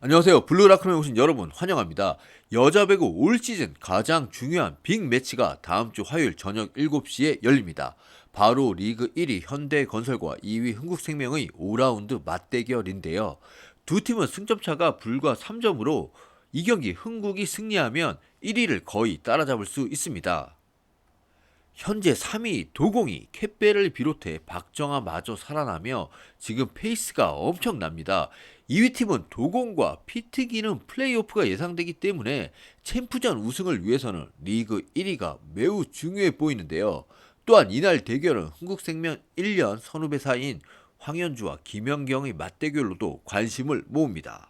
안녕하세요. 블루라크론에 오신 여러분 환영합니다. 여자 배구 올 시즌 가장 중요한 빅 매치가 다음 주 화요일 저녁 7시에 열립니다. 바로 리그 1위 현대건설과 2위 흥국생명의 5라운드 맞대결인데요. 두 팀은 승점 차가 불과 3점으로 이 경기 흥국이 승리하면 1위를 거의 따라잡을 수 있습니다. 현재 3위 도공이 캣베를 비롯해 박정아마저 살아나며 지금 페이스가 엄청납니다. 2위 팀은 도공과 피트기는 플레이오프가 예상되기 때문에 챔프전 우승을 위해서는 리그 1위가 매우 중요해 보이는데요. 또한 이날 대결은 흥국생명 1년 선후배 사이인 황현주와 김연경의 맞대결로도 관심을 모읍니다.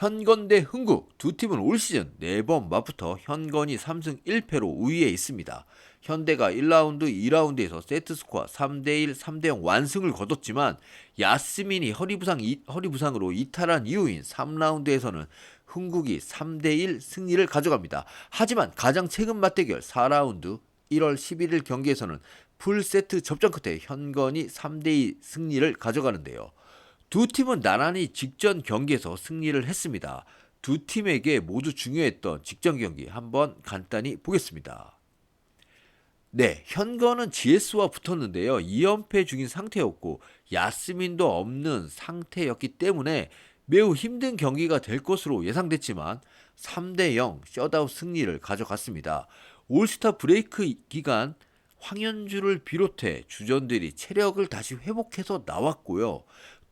현건 대 흥국 두 팀은 올 시즌 4번 맞붙어 현건이 3승 1패로 우위에 있습니다. 현대가 1라운드, 2라운드에서 세트스코어 3대1, 3대0 완승을 거뒀지만 야스민이 허리 부상 허리 부상으로 이탈한 이후인 3라운드에서는 흥국이 3대1 승리를 가져갑니다. 하지만 가장 최근 맞대결 4라운드 1월 11일 경기에서는 풀세트 접전 끝에 현건이 3대2 승리를 가져가는데요. 두 팀은 나란히 직전 경기에서 승리를 했습니다. 두 팀에게 모두 중요했던 직전 경기 한번 간단히 보겠습니다. 네, 현건은 GS와 붙었는데요. 2연패 중인 상태였고 야스민도 없는 상태였기 때문에 매우 힘든 경기가 될 것으로 예상됐지만 3대 0 셧아웃 승리를 가져갔습니다. 올스타 브레이크 기간 황현주를 비롯해 주전들이 체력을 다시 회복해서 나왔고요.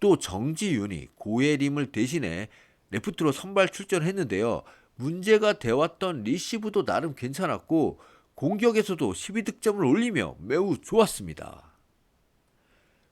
또 정지윤이 고예림을 대신해 레프트로 선발 출전했는데요. 문제가 되었던 리시브도 나름 괜찮았고 공격에서도 12득점을 올리며 매우 좋았습니다.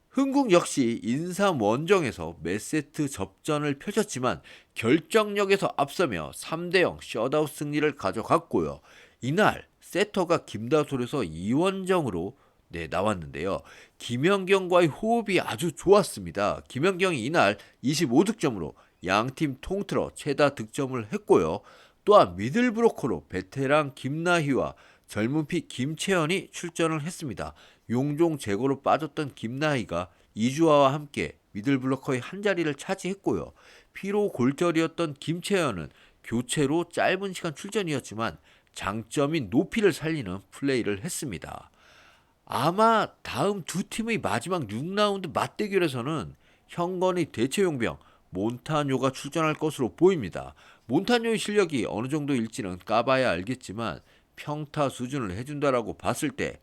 흥국 역시 인삼 원정에서 몇 세트 접전을 펼쳤지만 결정력에서 앞서며 3대0 셧아웃 승리를 가져갔고요. 이날 세터가 김다솔에서 이원정으로 네, 나왔는데요. 김연경과의 호흡이 아주 좋았습니다. 김연경이 이날 25득점으로 양팀 통틀어 최다 득점을 했고요. 또한 미들브로커로 베테랑 김나희와 젊은 피 김채연이 출전을 했습니다. 용종 제거로 빠졌던 김나희가 이주아와 함께 미들블로커의 한 자리를 차지했고요. 피로 골절이었던 김채연은 교체로 짧은 시간 출전이었지만 장점인 높이를 살리는 플레이를 했습니다. 아마 다음 두 팀의 마지막 6라운드 맞대결에서는 현건의 대체 용병 몬타뇨가 출전할 것으로 보입니다. 몬타뇨의 실력이 어느 정도일지는 까봐야 알겠지만 평타 수준을 해준다라고 봤을 때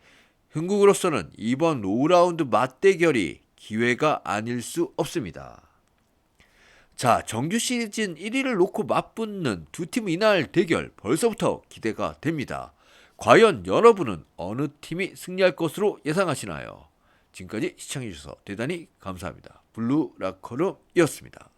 흥국으로서는 이번 5라운드 맞대결이 기회가 아닐 수 없습니다. 자, 정규 시즌 1위를 놓고 맞붙는 두 팀 이날 대결 벌써부터 기대가 됩니다. 과연 여러분은 어느 팀이 승리할 것으로 예상하시나요? 지금까지 시청해주셔서 대단히 감사합니다. 블루 라커룸이었습니다.